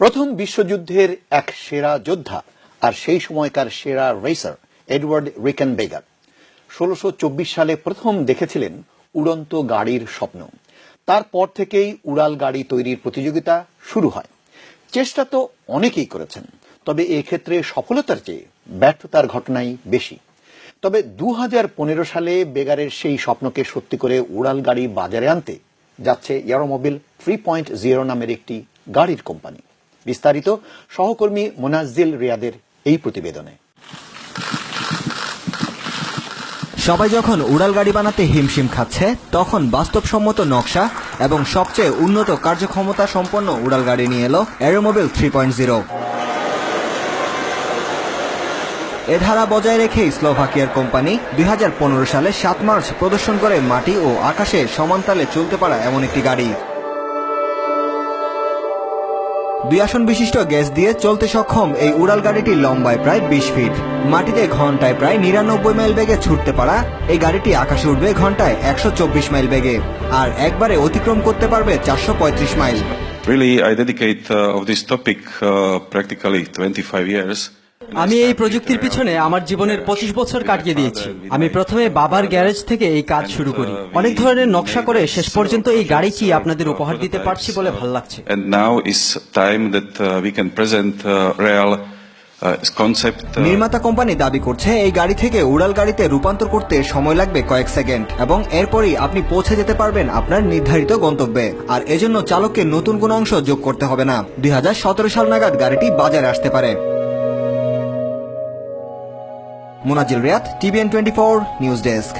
প্রথম বিশ্বযুদ্ধের এক সেরা যোদ্ধা আর সেই সময়কার সেরা রেসার এডওয়ার্ড রিকেন বেগার ষোলোশো সালে প্রথম দেখেছিলেন উড়ন্ত গাড়ির স্বপ্ন। তারপর থেকেই উড়াল গাড়ি তৈরির প্রতিযোগিতা শুরু হয়। চেষ্টা তো অনেকেই করেছেন, তবে এক্ষেত্রে সফলতার চেয়ে ব্যর্থতার ঘটনাই বেশি। তবে দু হাজার পনেরো সালে বেগারের সেই স্বপ্নকে সত্যি করে উড়াল গাড়ি বাজারে আনতে যাচ্ছে এয়ারোমোবিল থ্রি পয়েন্ট জিরো নামের একটি গাড়ির কোম্পানি। বিস্তারিত সহকর্মী মোনাজিল রিয়াদের এই প্রতিবেদনে। সবাই যখন উড়াল গাড়ি বানাতে হিমশিম খাচ্ছে, তখন বাস্তবসম্মত নকশা এবং সবচেয়ে উন্নত কার্যক্ষমতা সম্পন্ন উড়াল গাড়ি নিয়ে এলো অ্যারোমোবিল থ্রি পয়েন্ট জিরো এ ধারা বজায় রেখেই স্লোভাকিয়ার কোম্পানি দুই হাজার পনেরো সালে সাত মার্চ প্রদর্শন করে মাটি ও আকাশে সমানতালে চলতে পারা এমন একটি গাড়ি। দুই আসন বিশিষ্ট গ্যাস দিয়ে চলতে সক্ষম এই উড়াল গাড়িটি লম্বায় প্রায় বিশ ফিট মাটিতে ঘন্টায় প্রায় নিরানব্বই মাইল বেগে ছুটতে পারা এই গাড়িটি আকাশে উঠবে ঘন্টায় একশো চব্বিশ মাইল বেগে আর একবারে অতিক্রম করতে পারবে চারশো পঁয়ত্রিশ mile Really, I dedicate uh, of this topic uh, practically 25 years. আমি এই প্রযুক্তির পিছনে আমার জীবনের পঁচিশ বছর কাটিয়ে দিয়েছি। আমি প্রথমে বাবার গ্যারেজ থেকে এই কাজ শুরু করি। অনেক ধরনের নকশা করে শেষ পর্যন্ত এই গাড়িটি আপনাদের উপহার দিতে পারছি বলে ভালো লাগছে। Uh, uh, uh, নির্মাতা কোম্পানি দাবি করছে এই গাড়ি থেকে উড়াল গাড়িতে রূপান্তর করতে সময় লাগবে কয়েক সেকেন্ড এবং এরপরই আপনি পৌঁছে যেতে পারবেন আপনার নির্ধারিত গন্তব্যে। আর এজন্য চালককে নতুন কোনো অংশ যোগ করতে হবে না। দুই হাজার সতেরো সাল নাগাদ গাড়িটি বাজারে আসতে পারে। Monazil Riyad TVN twenty news desk.